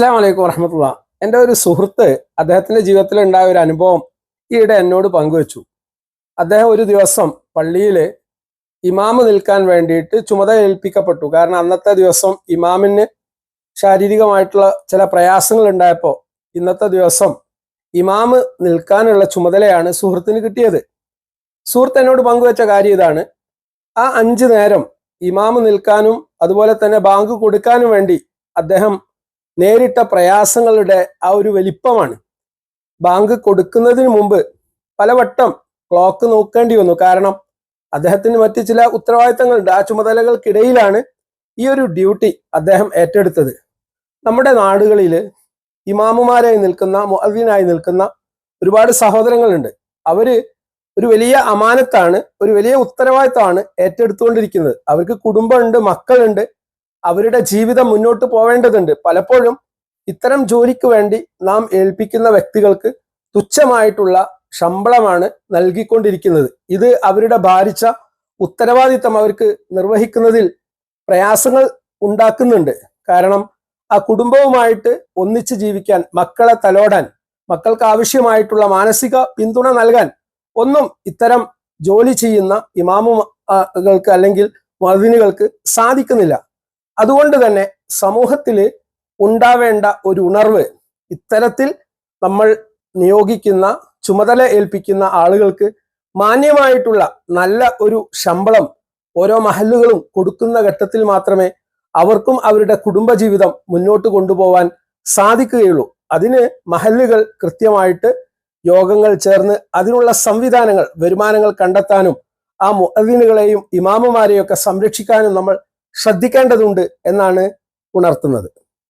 അസ്സാം വലൈക്കും വറഹമത്തുള്ള. എന്റെ ഒരു സുഹൃത്ത് അദ്ദേഹത്തിന്റെ ജീവിതത്തിൽ ഉണ്ടായ ഒരു അനുഭവം ഈയിടെ എന്നോട് പങ്കുവച്ചു. അദ്ദേഹം ഒരു ദിവസം പള്ളിയിൽ ഇമാമ് നിൽക്കാൻ വേണ്ടിയിട്ട് ചുമതല ഏൽപ്പിക്കപ്പെട്ടു. കാരണം അന്നത്തെ ദിവസം ഇമാമിന് ശാരീരികമായിട്ടുള്ള ചില പ്രയാസങ്ങൾ ഉണ്ടായപ്പോൾ ഇന്നത്തെ ദിവസം ഇമാമ് നിൽക്കാനുള്ള ചുമതലയാണ് സുഹൃത്തിന് കിട്ടിയത്. സുഹൃത്ത് എന്നോട് പങ്കുവച്ച കാര്യം ഇതാണ്. ആ അഞ്ച് നേരം ഇമാമ് നിൽക്കാനും അതുപോലെ തന്നെ ബാങ്ക് കൊടുക്കാനും വേണ്ടി അദ്ദേഹം നേരിട്ട പ്രയാസങ്ങളുടെ ആ ഒരു വലിപ്പമാണ്. ബാങ്ക് കൊടുക്കുന്നതിന് മുമ്പ് പലവട്ടം ക്ലോക്ക് നോക്കേണ്ടി വന്നു. കാരണം അദ്ദേഹത്തിന് മറ്റ് ചില ഉത്തരവാദിത്തങ്ങളുണ്ട്. ആ ചുമതലകൾക്കിടയിലാണ് ഈ ഒരു ഡ്യൂട്ടി അദ്ദേഹം ഏറ്റെടുത്തത്. നമ്മുടെ നാടുകളിൽ ഇമാമുമാരായി നിൽക്കുന്ന മുഅദ്ദീനായി നിൽക്കുന്ന ഒരുപാട് സഹോദരങ്ങളുണ്ട്. അവർ ഒരു വലിയ അമാനത്താണ് ഒരു വലിയ ഉത്തരവാദിത്തമാണ് ഏറ്റെടുത്തുകൊണ്ടിരിക്കുന്നത്. അവർക്ക് കുടുംബമുണ്ട് മക്കളുണ്ട്. അവരുടെ ജീവിതം മുന്നോട്ട് പോവേണ്ടതുണ്ട്. പലപ്പോഴും ഇത്തരം ജോലിക്ക് വേണ്ടി നാം ഏൽപ്പിക്കുന്ന വ്യക്തികൾക്ക് തുച്ഛമായിട്ടുള്ള ശമ്പളമാണ് നൽകിക്കൊണ്ടിരിക്കുന്നത്. ഇത് അവരുടെ ഭാരിച്ച ഉത്തരവാദിത്തം അവർക്ക് നിർവഹിക്കുന്നതിൽ പ്രയാസങ്ങൾ ഉണ്ടാക്കുന്നുണ്ട്. കാരണം ആ കുടുംബവുമായിട്ട് ഒന്നിച്ച് ജീവിക്കാൻ മക്കളെ തലോടാൻ മക്കൾക്ക് ആവശ്യമായിട്ടുള്ള മാനസിക പിന്തുണ നൽകാൻ ഒന്നും ഇത്തരം ജോലി ചെയ്യുന്ന ഇമാമുകൾക്ക് അല്ലെങ്കിൽ മതിനുകൾക്ക് സാധിക്കുന്നില്ല. അതുകൊണ്ട് തന്നെ സമൂഹത്തിൽ ഉണ്ടാവേണ്ട ഒരു ഉണർവ് ഇത്തരത്തിൽ നമ്മൾ നിയോഗിക്കുന്ന ചുമതല ഏൽപ്പിക്കുന്ന ആളുകൾക്ക് മാന്യമായിട്ടുള്ള നല്ല ഒരു ശമ്പളം ഓരോ മഹല്ലുകളും കൊടുക്കുന്ന ഘട്ടത്തിൽ മാത്രമേ അവർക്കും അവരുടെ കുടുംബജീവിതം മുന്നോട്ട് കൊണ്ടുപോവാൻ സാധിക്കുകയുള്ളൂ. അതിന് മഹല്ലുകൾ കൃത്യമായിട്ട് യോഗങ്ങൾ ചേർന്ന് അതിനുള്ള സംവിധാനങ്ങൾ വരുമാനങ്ങൾ കണ്ടെത്താനും ആ മുഅദ്ദീനുകളെയും ഇമാമുമാരെയൊക്കെ സംരക്ഷിക്കാനും നമ്മൾ ശ്രദ്ധിക്കേണ്ടതുണ്ട് എന്നാണ് ഉണർത്തുന്നത്.